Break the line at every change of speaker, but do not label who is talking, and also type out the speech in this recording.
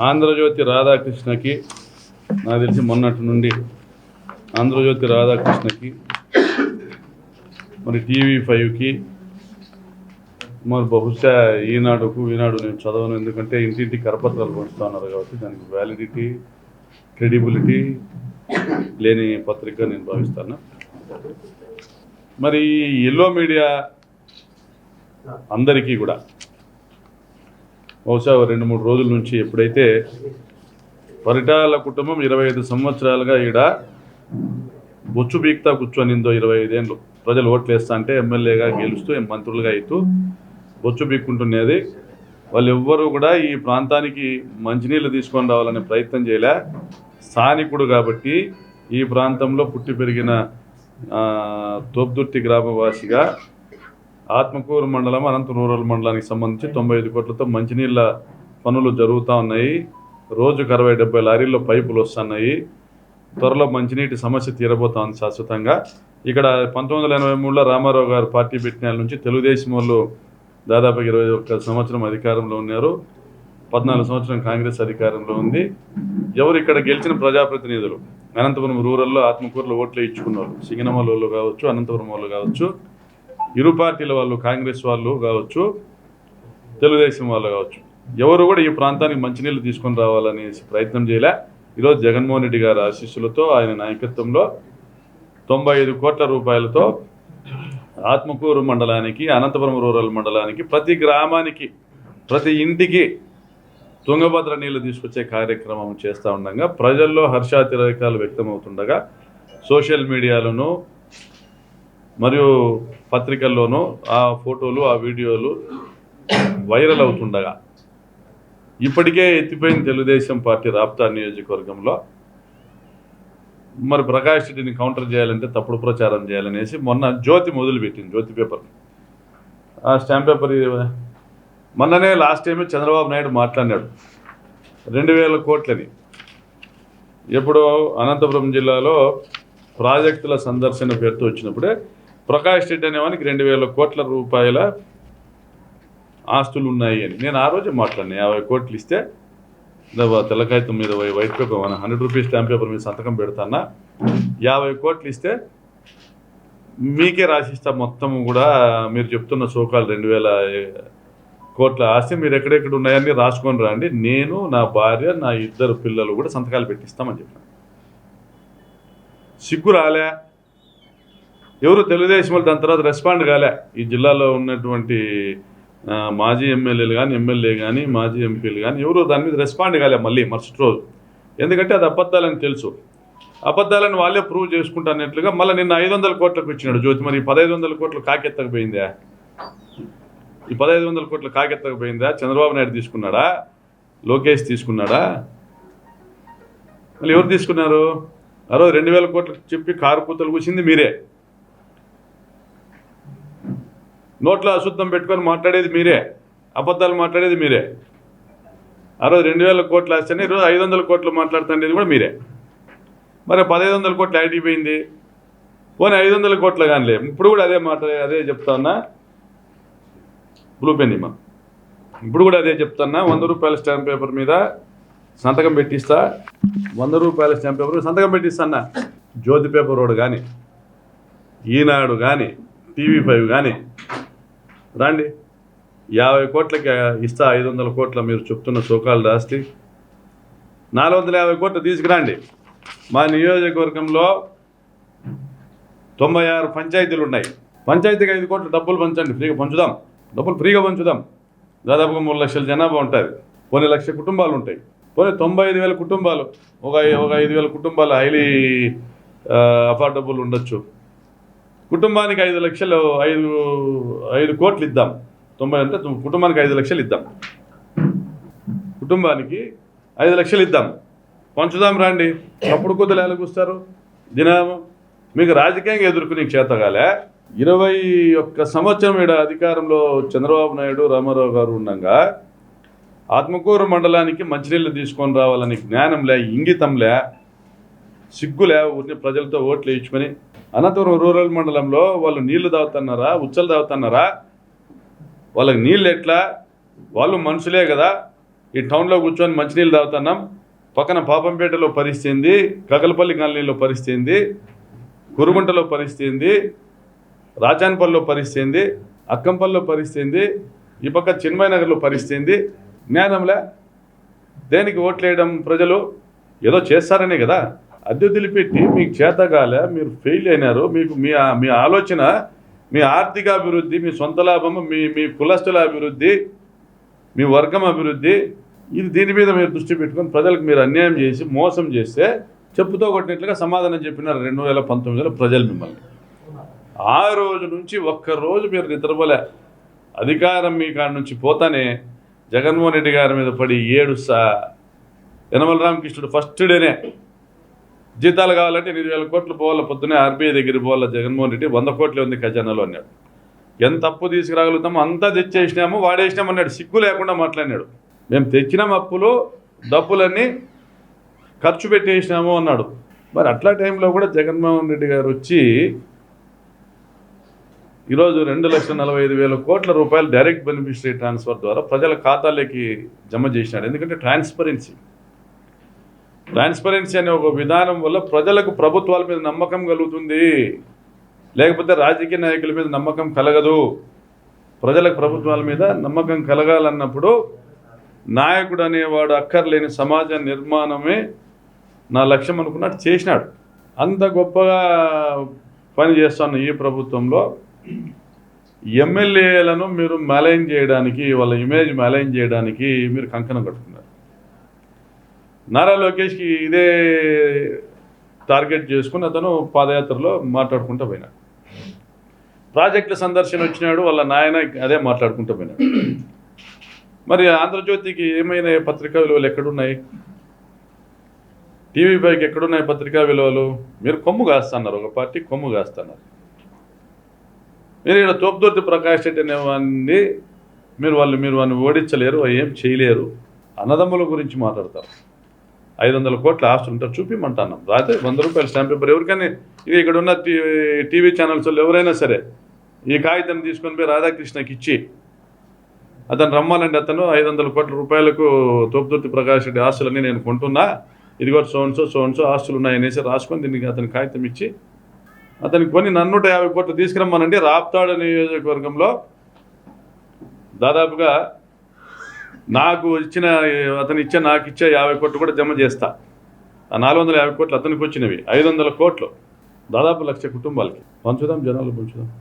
ఆంధ్రజ్యోతి రాధాకృష్ణకి నాకు తెలిసి మొన్నటి నుండి ఆంధ్రజ్యోతి రాధాకృష్ణకి మరి టీవీ ఫైవ్కి మరి బహుశా ఈనాడుకు ఈనాడు నేను చదవను ఎందుకంటే ఇంటింటి కరపత్రాలు పంచుతా ఉన్నారు కాబట్టి దానికి వ్యాలిడిటీ క్రెడిబిలిటీ లేని పత్రిక నేను భావిస్తాను. మరి ఎల్లో మీడియా అందరికీ కూడా బహుశా రెండు మూడు రోజుల నుంచి ఎప్పుడైతే పరిటాల కుటుంబం ఇరవై ఐదు సంవత్సరాలుగా ఈడ బొచ్చు బీక్తా కూర్చొనిందో ఇరవై ఐదేళ్ళు. ప్రజలు ఓట్లు వేస్తా అంటే ఎమ్మెల్యేగా గెలుస్తూ మంత్రులుగా అవుతూ బొచ్చు బీక్కుంటున్నది. వాళ్ళు ఎవ్వరూ కూడా ఈ ప్రాంతానికి మంచినీళ్ళు తీసుకొని రావాలనే ప్రయత్నం చేయలే. స్థానికుడు కాబట్టి ఈ ప్రాంతంలో పుట్టి పెరిగిన ఆ, తోపుదుర్తి గ్రామవాసిగా ఆత్మకూరు మండలం అనంత రూరల్ మండలానికి సంబంధించి తొంభై ఐదు కోట్లతో మంచినీళ్ళ పనులు జరుగుతూ ఉన్నాయి. రోజుకు అరవై డెబ్బై లారీల్లో పైపులు వస్తున్నాయి. త్వరలో మంచినీటి సమస్య తీరబోతోంది శాశ్వతంగా. ఇక్కడ పంతొమ్మిది వందల ఎనభై మూడులో రామారావు గారు పార్టీ పెట్టిన నుంచి తెలుగుదేశం వాళ్ళు దాదాపు ఇరవై ఒక్క సంవత్సరం అధికారంలో ఉన్నారు. పద్నాలుగు సంవత్సరం కాంగ్రెస్ అధికారంలో ఉంది. ఎవరు ఇక్కడ గెలిచిన ప్రజాప్రతినిధులు? అనంతపురం రూరల్లో ఆత్మకూరులో ఓట్లు ఇచ్చుకున్నారు సింగనమల వాళ్ళు కావచ్చు అనంతపురం వాళ్ళు కావచ్చు. ఇరు పార్టీల వాళ్ళు కాంగ్రెస్ వాళ్ళు కావచ్చు తెలుగుదేశం వాళ్ళు కావచ్చు ఎవరు కూడా ఈ ప్రాంతానికి మంచినీళ్ళు తీసుకొని రావాలనేసి ప్రయత్నం చేయలే. ఈరోజు జగన్మోహన్ రెడ్డి గారి ఆశీస్సులతో ఆయన నాయకత్వంలో తొంభై ఐదు కోట్ల రూపాయలతో ఆత్మకూరు మండలానికి అనంతపురం రూరల్ మండలానికి ప్రతి గ్రామానికి ప్రతి ఇంటికి తుంగభద్ర నీళ్ళు తీసుకొచ్చే కార్యక్రమం చేస్తూ ఉండగా ప్రజల్లో హర్షాతిరేకాలు వ్యక్తమవుతుండగా సోషల్ మీడియాలోనూ మరియు పత్రికల్లోనూ ఆ ఫోటోలు ఆ వీడియోలు వైరల్ అవుతుండగా ఇప్పటికే ఎత్తిపోయిన తెలుగుదేశం పార్టీ రాప్తా నియోజకవర్గంలో మరి ప్రకాష్ రెడ్డిని కౌంటర్ చేయాలంటే తప్పుడు ప్రచారం చేయాలనేసి మొన్న జ్యోతి మొదలుపెట్టింది జ్యోతి పేపర్ ఆ స్టాంప్ పేపర్ ఇది- మొన్ననే లాస్ట్ టైమే చంద్రబాబు నాయుడు మాట్లాడినాడు. రెండు వేల కోట్లని. ఎప్పుడో అనంతపురం జిల్లాలో ప్రాజెక్టుల సందర్శన పేరుతో వచ్చినప్పుడే ప్రకాష్ రెడ్డి అనేవానికి రెండు వేల కోట్ల రూపాయల ఆస్తులు ఉన్నాయి అని. నేను ఆ రోజే మాట్లాడిన యాభై కోట్లు ఇస్తే ఇదో మీద why- white paper one hundred rupees stamp paper మీద సంతకం పెడతానా? యాభై కోట్లు ఇస్తే మీకే రాసిస్తా మొత్తం కూడా మీరు చెప్తున్న సోకాలు రెండు వేల కోట్ల ఆస్తి మీరు ఎక్కడెక్కడ ఉన్నాయని రాసుకొని రండి. నేను నా భార్య నా ఇద్దరు పిల్లలు కూడా సంతకాలు పెట్టిస్తామని చెప్పాను. సిగ్గు రాలే. ఎవరు తెలుగుదేశం వాళ్ళు దాని తర్వాత రెస్పాండ్ కాలే. ఈ జిల్లాలో ఉన్నటువంటి మాజీ ఎమ్మెల్యేలు కానీ ఎమ్మెల్యే కానీ మాజీ ఎంపీలు కానీ ఎవరు దాని మీద రెస్పాండ్ కాలే మళ్ళీ మరుసటి రోజు. ఎందుకంటే అది అబద్ధాలని తెలుసు. అబద్ధాలను వాళ్ళే ప్రూవ్ చేసుకుంటానట్లుగా మళ్ళీ నిన్న ఐదు వందల కోట్లకు ఇచ్చినాడు జ్యోతి. మరి ఈ పదహైదు వందల కోట్లు కాకెత్తకపోయిందా? ఈ పదహైదు వందల కోట్లు కాకెత్తకపోయిందా? చంద్రబాబు నాయుడు తీసుకున్నాడా? లోకేష్ తీసుకున్నాడా? మళ్ళీ ఎవరు తీసుకున్నారు? ఆ రోజు రెండు వేల కోట్లు చెప్పి కారు కూతలు కూసింది మీరే. నోట్లో అశుద్ధం పెట్టుకొని మాట్లాడేది మీరే. అబద్ధాలు మాట్లాడేది మీరే. ఆ రోజు రెండు వేల కోట్లు వేస్తేనే ఈరోజు ఐదు వందల కోట్లు మాట్లాడుతుండేది కూడా మీరే. మరి పదహైదు వందల కోట్లు అయిపోయింది పోనీ ఐదు వందల కోట్లు కానిలే. ఇప్పుడు కూడా అదే మాట అదే చెప్తాన్నా బ్లూ పెన్ ఇమ్మా. ఇప్పుడు కూడా అదే చెప్తున్నా వంద రూపాయల స్టాంప్ పేపర్ మీద సంతకం పెట్టిస్తా. వంద రూపాయల స్టాంప్ పేపర్ సంతకం పెట్టిస్తానా జ్యోతి పేపర్ వాడు కానీ ఈనాడు కానీ టీవీ ఫైవ్ కానీ రండి. యాభై కోట్లకి ఇస్తా ఐదు వందల కోట్ల మీరు చెప్తున్న సోకాలు రాస్తే నాలుగు వందల యాభై కోట్లు తీసుకురండి. మా నియోజకవర్గంలో తొంభై ఆరు పంచాయతీలు ఉన్నాయి. పంచాయతీకి ఐదు కోట్లు డబ్బులు పంచండి ఫ్రీగా పంచుదాం. డబ్బులు ఫ్రీగా పంచుదాం. దాదాపుగా మూడు లక్షల జనాభా ఉంటుంది. కొన్ని లక్ష కుటుంబాలు ఉంటాయి. పోనీ తొంభై ఐదు వేల కుటుంబాలు ఒక ఒక ఐదు వేల కుటుంబాలు హైలీ అఫోర్డబుల్ ఉండొచ్చు. కుటుంబానికి ఐదు లక్షలు ఐదు ఐదు కోట్లు ఇద్దాం. తొంభై అంటే కుటుంబానికి ఐదు లక్షలు ఇద్దాం. కుటుంబానికి ఐదు లక్షలు ఇద్దాం. పంచుదాం రండి. అప్పుడు కొద్దిగా ఎలాగొస్తారు దినాము. మీకు రాజకీయంగా ఎదుర్కొనే క్షేతగాలే ఇరవై ఒక్క సంవత్సరం ఈడ అధికారంలో చంద్రబాబు నాయుడు రామారావు గారు ఉండగా ఆత్మకూరు మండలానికి మంచినీళ్ళు తీసుకొని రావాలని జ్ఞానంలే ఇంగితంలే సిగ్గులే ఊరిని ప్రజలతో ఓట్లు వేయించుకొని అనంతపురం రూరల్ మండలంలో వాళ్ళు నీళ్ళు తాగుతున్నారా ఉచ్చలు తాగుతున్నారా? వాళ్ళకి నీళ్ళు ఎట్లా? వాళ్ళు మనుషులే కదా. ఈ టౌన్లో కూర్చొని మంచినీళ్ళు తాగుతున్నాం. పక్కన పాపంపేటలో పరిస్థితి కగలపల్లి కాలనీలో పరిస్థితి కురుగుంటలో పరిస్థితి రాజాన్పల్లిలో పరిస్థితి అక్కంపల్లిలో పరిస్థితి ఈ పక్క చిన్మయనగర్లో పరిస్థితి జ్ఞానంలే దేనికి ఓట్లేయడం ప్రజలు? ఏదో చేస్తారనే కదా. అద్దె వదిలిపెట్టి మీకు చేతగాలే మీరు ఫెయిల్ అయినారు మీకు మీ మీ ఆలోచన మీ ఆర్థిక అభివృద్ధి మీ సొంత లాభము మీ మీ కులస్తుల అభివృద్ధి మీ వర్గం అభివృద్ధి ఇది దీని మీద మీరు దృష్టి పెట్టుకొని ప్రజలకు మీరు అన్యాయం చేసి మోసం చేస్తే చెప్పుతో కొట్టినట్లుగా సమాధానం చెప్పినారు రెండు వేల పంతొమ్మిదిలో ప్రజలు మిమ్మల్ని. ఆ రోజు నుంచి ఒక్క రోజు మీరు నిద్రపోలే. అధికారం మీ కాడ నుంచి పోతానే జగన్మోహన్ రెడ్డి గారి మీద పడి ఏడుస్తా యనమల రామకృష్ణుడు ఫస్ట్ డేనే జీతాలు కావాలంటే ఎనిమిది వేల కోట్లు పోవాలి పొద్దునే ఆర్బీఐ దగ్గర పోవాలి జగన్మోహన్ రెడ్డి వంద కోట్లు ఉంది ఖజానాలో అన్నాడు. ఎంత అప్పు తీసుకురాగలుగుతామో అంతా తెచ్చేసినాము వాడేసినాము అన్నాడు. సిగ్గు లేకుండా మాట్లాడినాడు. మేము తెచ్చినాం అప్పులు డబ్బులన్నీ ఖర్చు పెట్టేసినాము అన్నాడు. మరి అట్లా టైంలో కూడా జగన్మోహన్ రెడ్డి గారు వచ్చి ఈరోజు రెండు లక్షల నలభై ఐదు వేల కోట్ల రూపాయలు డైరెక్ట్ బెనిఫిషరీ ట్రాన్స్ఫర్ ద్వారా ప్రజల ఖాతాలోకి జమ చేసినాడు. ఎందుకంటే ట్రాన్స్పరెన్సీ. ట్రాన్స్పరెన్సీ అనే ఒక విధానం వల్ల ప్రజలకు ప్రభుత్వాల మీద నమ్మకం కలుగుతుంది. లేకపోతే రాజకీయ నాయకుల మీద నమ్మకం కలగదు. ప్రజలకు ప్రభుత్వాల మీద నమ్మకం కలగాలన్నప్పుడు నాయకుడు అనేవాడు అక్కర్లేని సమాజ నిర్మాణమే నా లక్ష్యం అనుకున్నట్టు చేసినాడు. అంత గొప్పగా పని చేస్తాను ఈ ప్రభుత్వంలో. ఎమ్మెల్యేలను మీరు మెలైన్ చేయడానికి వాళ్ళ ఇమేజ్ మెలైన్ చేయడానికి మీరు కంకణం కట్టుకున్నారు. నారా లోకేష్కి ఇదే టార్గెట్ చేసుకుని అతను పాదయాత్రలో మాట్లాడుకుంటూ పోయినాడు ప్రాజెక్టుల సందర్శన వచ్చినాడు వాళ్ళ నాయన అదే మాట్లాడుకుంటూ పోయినాడు మరి ఆంధ్రజ్యోతికి ఏమైనా పత్రికా విలువలు ఎక్కడున్నాయి? టీవీ పైకి ఎక్కడున్నాయి పత్రికా విలువలు? మీరు కొమ్ము కాస్తున్నారు ఒక పార్టీ కొమ్ము కాస్తున్నారు. మీరు ఇక్కడ తోపుదొర్తి ప్రకాష్ రెడ్డి అనేవాడిని మీరు వాళ్ళు మీరు వాడిని ఓడించలేరు ఏం చేయలేరు అన్నదమ్ముల గురించి మాట్లాడతారు. ఐదు వందల కోట్ల ఆస్తులు ఉంటారు చూపిమంటున్నాం రాత్రి వంద రూపాయలు స్టాంప్ పేపర్ ఎవరికైనా ఇది ఇక్కడ ఉన్న టీవీ ఛానల్స్ వాళ్ళు ఎవరైనా సరే ఈ కాగితం తీసుకొని పోయి రాధాకృష్ణకి ఇచ్చి అతను రమ్మాలండి అతను ఐదు వందల కోట్ల రూపాయలకు తోపుదుర్తి ప్రకాష్ రెడ్డి ఆస్తులన్నీ నేను కొంటున్నా. ఇదిగో సోన్సో సోన్సో ఆస్తులు ఉన్నాయనేసి రాసుకొని దీనికి అతని కాగితం ఇచ్చి అతనికి కొన్ని నన్నూట యాభై కోట్లు తీసుకురమ్మనండి రాప్తాడు నియోజకవర్గంలో దాదాపుగా నాకు ఇచ్చిన అతను ఇచ్చే నాకు ఇచ్చే యాభై కోట్లు కూడా జమ చేస్తా. ఆ నాలుగు వందల యాభై కోట్లు అతనికి వచ్చినవి. ఐదు వందల కోట్లు. దాదాపు లక్ష కుటుంబాలకి. పంచుదాం జనాలు పంచుదాం.